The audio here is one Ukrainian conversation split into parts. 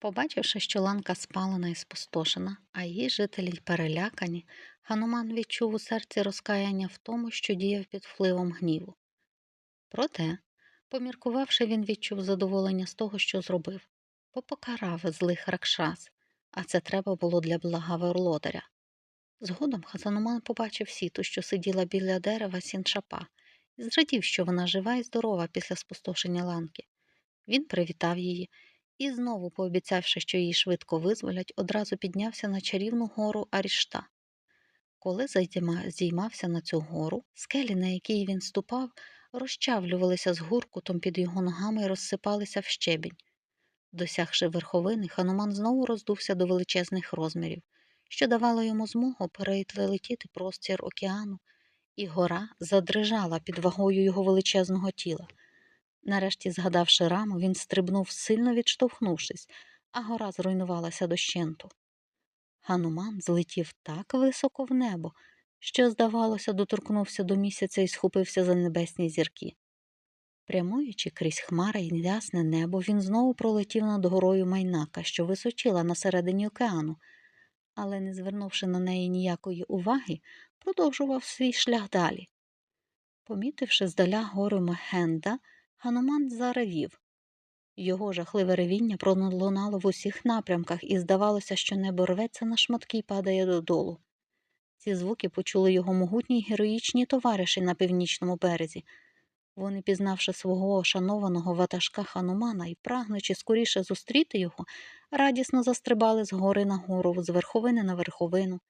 Побачивши, що ланка спалена і спустошена, а її жителі перелякані, Хануман відчув у серці розкаяння в тому, що діяв під впливом гніву. Проте, поміркувавши, він відчув задоволення з того, що зробив, бо покарав злих ракшас, а це треба було для блага володаря. Згодом Хасануман побачив сіту, що сиділа біля дерева сіншапа, і зрадів, що вона жива і здорова після спустошення ланки. Він привітав її і, знову пообіцявши, що її швидко визволять, одразу піднявся на чарівну гору Арішта. Коли зайдіма- здіймався на цю гору, скелі, на якій він ступав, розчавлювалися з гуркутом під його ногами і розсипалися в щебінь. Досягши верховини, Хануман знову роздувся до величезних розмірів, що давало йому змогу перелетіти простір океану, і гора задрижала під вагою його величезного тіла. Нарешті, згадавши раму, він стрибнув, сильно відштовхнувшись, а гора зруйнувалася дощенту. Хануман злетів так високо в небо, що, здавалося, доторкнувся до місяця і схопився за небесні зірки. Прямуючи крізь хмари й ясне небо, він знову пролетів над горою Майнака, що височила на середині океану, але, не звернувши на неї ніякої уваги, продовжував свій шлях далі. Помітивши здаля гору Мехенда, Гануман заревів. Його жахливе ревіння пролунало в усіх напрямках, і здавалося, що небо рветься на шматки й падає додолу. Ці звуки почули його могутні й героїчні товариші на північному березі. Вони, пізнавши свого шанованого ватажка Ханумана і прагнучи скоріше зустріти його, радісно застрибали з гори на гору, з верховини на верховину.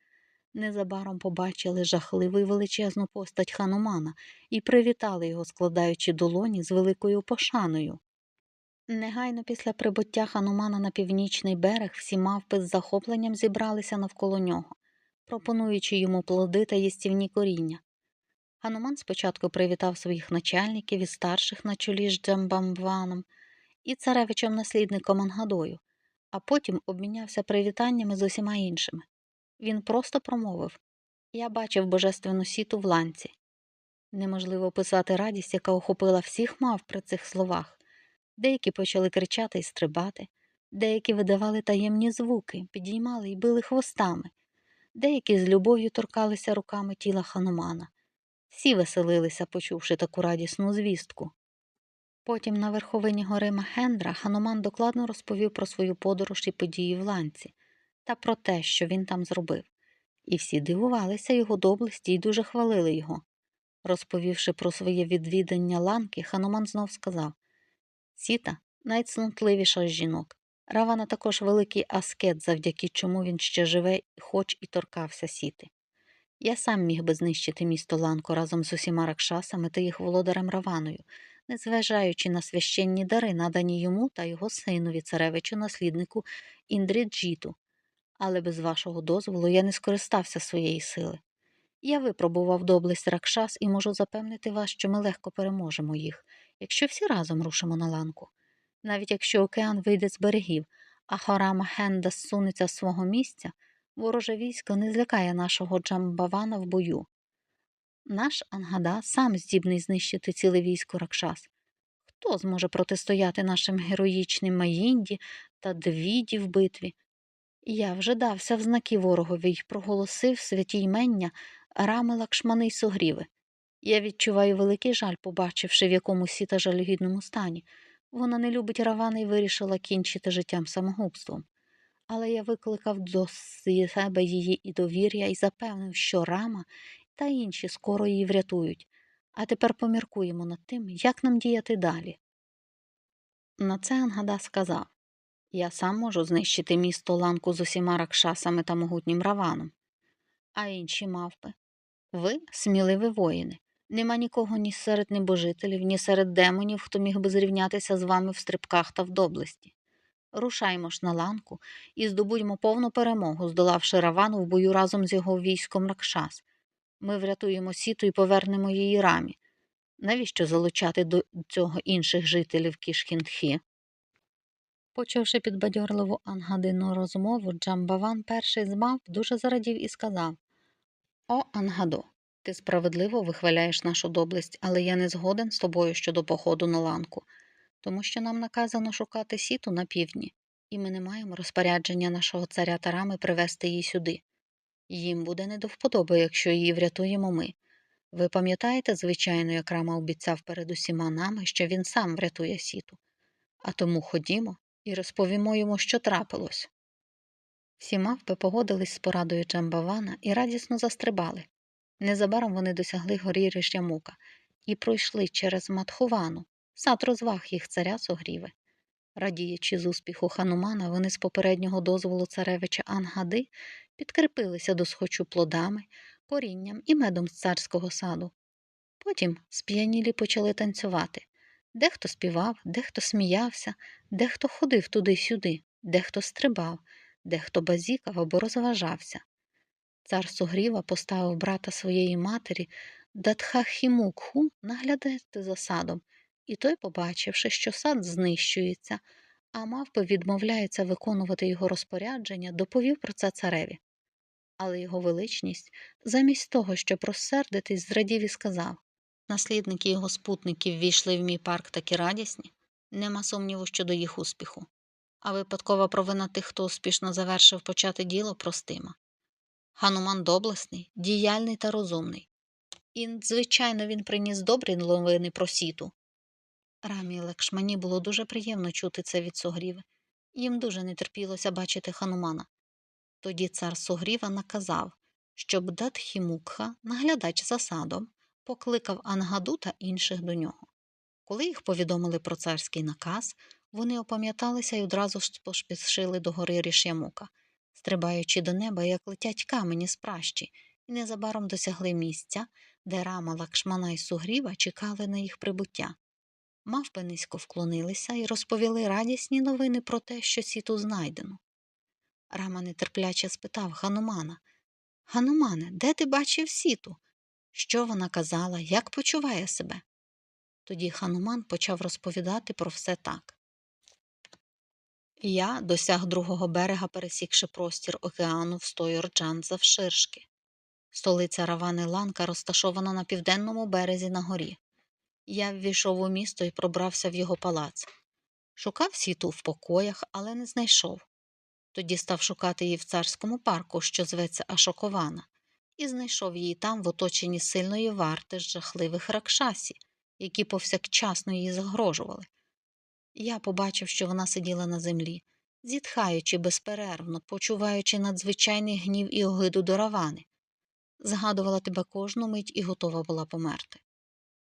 Незабаром побачили жахливу й величезну постать Ханумана і привітали його, складаючи долоні з великою пошаною. Негайно після прибуття Ханумана на північний берег всі мавпи з захопленням зібралися навколо нього, пропонуючи йому плоди та їстівні коріння. Хануман спочатку привітав своїх начальників і старших на чолі з Джамбамваном і царевичем наслідником Ангадою, а потім обмінявся привітаннями з усіма іншими. Він просто промовив Я бачив божественну сіту в ланці. Неможливо описати радість, яка охопила всіх мав при цих словах. Деякі почали кричати і стрибати, деякі видавали таємні звуки, підіймали і били хвостами, деякі з любов'ю торкалися руками тіла ханумана. Всі веселилися, почувши таку радісну звістку. Потім на верховині гори Махендра Хануман докладно розповів про свою подорож і події в ланці та про те, що він там зробив. І всі дивувалися його доблесті і дуже хвалили його. Розповівши про своє відвідання ланки, Хануман знов сказав Сіта найцнутливіша з жінок. Равана також великий аскет, завдяки чому він ще живе, хоч і торкався сіти. Я сам міг би знищити місто Ланко разом з усіма ракшасами та їх володарем Раваною, незважаючи на священні дари, надані йому та його синові, царевичу, насліднику Індріджіту. Але без вашого дозволу я не скористався своєї сили. Я випробував доблесть ракшас і можу запевнити вас, що ми легко переможемо їх, якщо всі разом рушимо на ланку. Навіть якщо океан вийде з берегів, а Хорама Хенда зсунеться з свого місця, вороже військо не злякає нашого Джамбавана в бою. Наш Ангада сам здібний знищити ціле військо Ракшас. Хто зможе протистояти нашим героїчним Маїнді та Двіді в битві? Я вже дався в знаки ворогові й проголосив святі ймення Рами Лакшмани й Сугріви. Я відчуваю великий жаль, побачивши, в якому сіта жалюгідному стані. Вона не любить Равана і вирішила кінчити життям самогубством. Але я викликав до себе її і довір'я і запевнив, що Рама та інші скоро її врятують. А тепер поміркуємо над тим, як нам діяти далі. На це Ангада сказав Я сам можу знищити місто ланку з усіма ракшасами та могутнім раваном. А інші мавпи. Ви сміливі воїни. Нема нікого ні серед небожителів, ні серед демонів, хто міг би зрівнятися з вами в стрибках та в доблесті. Рушаймо ж на ланку і здобудьмо повну перемогу, здолавши Равану в бою разом з його військом Ракшас. Ми врятуємо сіту і повернемо її рамі. Навіщо залучати до цього інших жителів Кішхіндхі? Почувши підбадьорливу ангадину розмову, Джамбаван перший з мав дуже зарадів і сказав О, Ангадо, ти справедливо вихваляєш нашу доблесть, але я не згоден з тобою щодо походу на ланку, тому що нам наказано шукати сіту на півдні. і ми не маємо розпорядження нашого царя Тарами привести її сюди. Їм буде не до вподоби, якщо її врятуємо ми. Ви пам'ятаєте, звичайно, як Рама обіцяв перед усіма нами, що він сам врятує сіту. А тому ходімо і розповімо йому, що трапилось. Всі мавпи погодились з порадою Джамбавана і радісно застрибали. Незабаром вони досягли горі Ришямука і пройшли через Матхувану, сад розваг їх царя Согріви. Радіючи з успіху ханумана, вони з попереднього дозволу царевича Ангади підкріпилися до схочу плодами, корінням і медом з царського саду. Потім сп'янілі почали танцювати. Дехто співав, дехто сміявся, дехто ходив туди-сюди, дехто стрибав, дехто базікав або розважався. Цар Сугріва поставив брата своєї матері Датхахімукху наглядати за садом, і той, побачивши, що сад знищується, а мавпи відмовляються виконувати його розпорядження, доповів про це цареві. Але його величність, замість того, щоб розсердитись, зрадів і сказав наслідники його спутників війшли в мій парк такі радісні, нема сумніву щодо їх успіху. А випадкова провина тих, хто успішно завершив почати діло, простима. Гануман доблесний, діяльний та розумний. І, звичайно, він приніс добрі новини про сіту. Рамі і Лакшмані було дуже приємно чути це від Сугріви. Їм дуже не терпілося бачити ханумана. Тоді цар Сугріва наказав, щоб Датхімукха, наглядач за садом, покликав Ангаду та інших до нього. Коли їх повідомили про царський наказ, вони опам'яталися і одразу ж поспішили до гори Рішямука, стрибаючи до неба, як летять камені з пращі, і незабаром досягли місця, де рама Лакшмана і Сугріва чекали на їх прибуття. Мавпи низько вклонилися і розповіли радісні новини про те, що сіту знайдено. Рама нетерпляче спитав Ханумана Ханумане, де ти бачив сіту? Що вона казала, як почуває себе? Тоді Хануман почав розповідати про все так. Я досяг другого берега, пересікши простір океану в Стойорджан завширшки. Столиця Равани Ланка розташована на південному березі на горі. Я ввійшов у місто і пробрався в його палац. Шукав сіту в покоях, але не знайшов. Тоді став шукати її в царському парку, що зветься Ашокована, і знайшов її там в оточенні сильної варти з жахливих ракшасі, які повсякчасно її загрожували. Я побачив, що вона сиділа на землі, зітхаючи безперервно, почуваючи надзвичайний гнів і огиду до равани. Згадувала тебе кожну мить і готова була померти.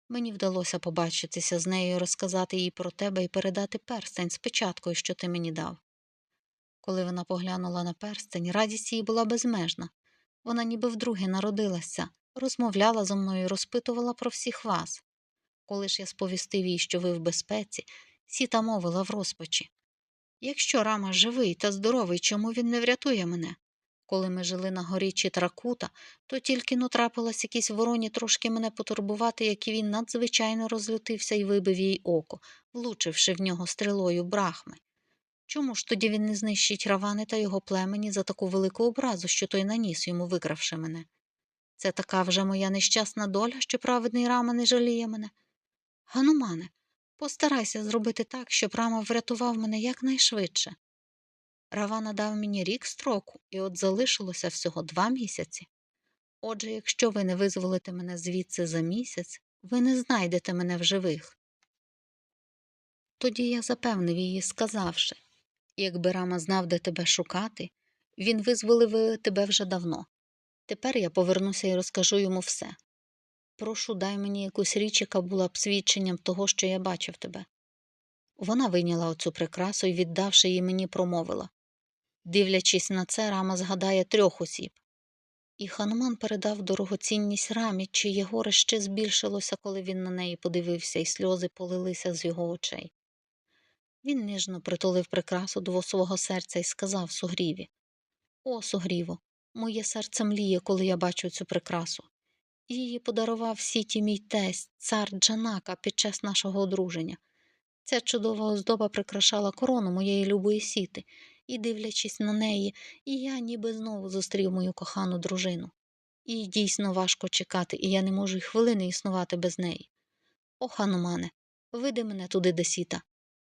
Мені вдалося побачитися з нею, розказати їй про тебе і передати перстень з печаткою, що ти мені дав. Коли вона поглянула на перстень, радість їй була безмежна. Вона ніби вдруге народилася, розмовляла зо мною розпитувала про всіх вас. Коли ж я сповістив їй, що ви в безпеці, сіта мовила в розпачі. Якщо рама живий та здоровий, чому він не врятує мене? Коли ми жили на горі Читракута, то тільки но трапилось якійсь вороні трошки мене потурбувати, як і він надзвичайно розлютився і вибив їй око, влучивши в нього стрілою брахми. Чому ж тоді він не знищить Равани та його племені за таку велику образу, що той наніс йому, викравши мене? Це така вже моя нещасна доля, що праведний рама не жаліє мене. Ганумане, постарайся зробити так, щоб рама врятував мене якнайшвидше. Равана дав мені рік строку, і от залишилося всього два місяці. Отже, якщо ви не визволите мене звідси за місяць, ви не знайдете мене в живих. Тоді я запевнив її, сказавши якби Рама знав, де тебе шукати, він визволив тебе вже давно. Тепер я повернуся і розкажу йому все. Прошу, дай мені якусь річ, яка була б свідченням того, що я бачив тебе. Вона вийняла оцю прикрасу і, віддавши її мені, промовила Дивлячись на це, рама згадає трьох осіб. І хануман передав дорогоцінність рамі, чиє горе ще збільшилося, коли він на неї подивився, і сльози полилися з його очей. Він ніжно притулив прикрасу до свого серця і сказав сугріві О, сугріво, моє серце мліє, коли я бачу цю прикрасу. Її подарував сіті мій тесть, цар Джанака, під час нашого одруження. Ця чудова оздоба прикрашала корону моєї любої сіти, і, дивлячись на неї, і я ніби знову зустрів мою кохану дружину. Їй дійсно важко чекати, і я не можу й хвилини існувати без неї. О, ханумане, види мене туди де сіта.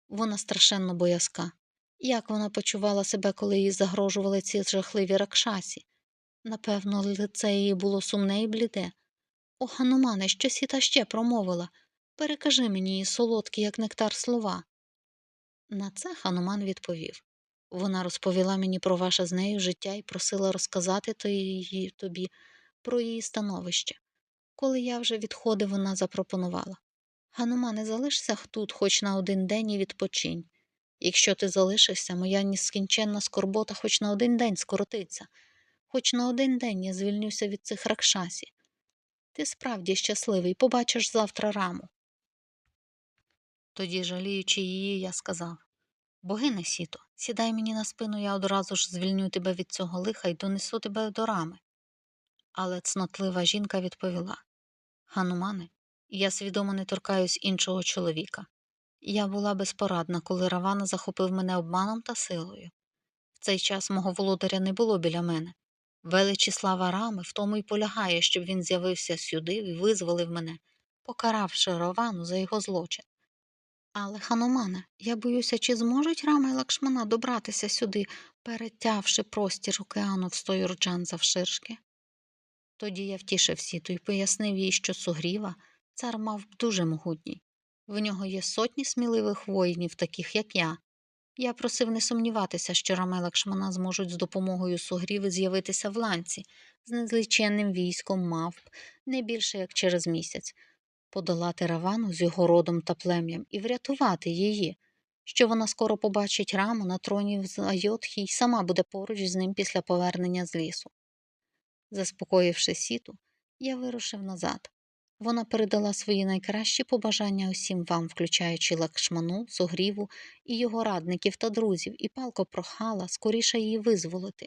Вона страшенно боязка. Як вона почувала себе, коли їй загрожували ці жахливі ракшасі? Напевно, лице її було сумне і бліде. О, Ханумане, що сіта ще промовила. Перекажи мені її солодкі, як нектар слова. На це Хануман відповів. Вона розповіла мені про ваше з нею життя і просила розказати її, тобі про її становище. Коли я вже відходив, вона запропонувала Ганумане, залишся тут хоч на один день і відпочинь. Якщо ти залишишся, моя нескінченна скорбота хоч на один день скоротиться, хоч на один день я звільнюся від цих ракшасі. Ти справді щасливий, побачиш завтра раму. Тоді, жаліючи її, я сказав Богине сіто, сідай мені на спину, я одразу ж звільню тебе від цього лиха і донесу тебе до рами. Але цнотлива жінка відповіла Ганумане, я свідомо не торкаюсь іншого чоловіка. Я була безпорадна, коли Равана захопив мене обманом та силою. В цей час мого володаря не було біля мене. Велич і слава рами в тому й полягає, щоб він з'явився сюди і визволив мене, покаравши Равану за його злочин. Але, ханумане, я боюся, чи зможуть рама і лакшмана добратися сюди, перетявши простір океану в сто юрджан завширшки? Тоді я втішив сіту і пояснив їй, що сугріва цар мав дуже могутній. В нього є сотні сміливих воїнів, таких як я. Я просив не сумніватися, що Рама і Лакшмана зможуть з допомогою сугріви з'явитися в ланці з незліченним військом мавп не більше як через місяць, подолати Равану з його родом та плем'ям і врятувати її, що вона скоро побачить раму на троні в Айотхі і сама буде поруч з ним після повернення з лісу. Заспокоївши сіту, я вирушив назад. Вона передала свої найкращі побажання усім вам, включаючи Лакшману, Сугріву і його радників та друзів, і палко прохала скоріше її визволити.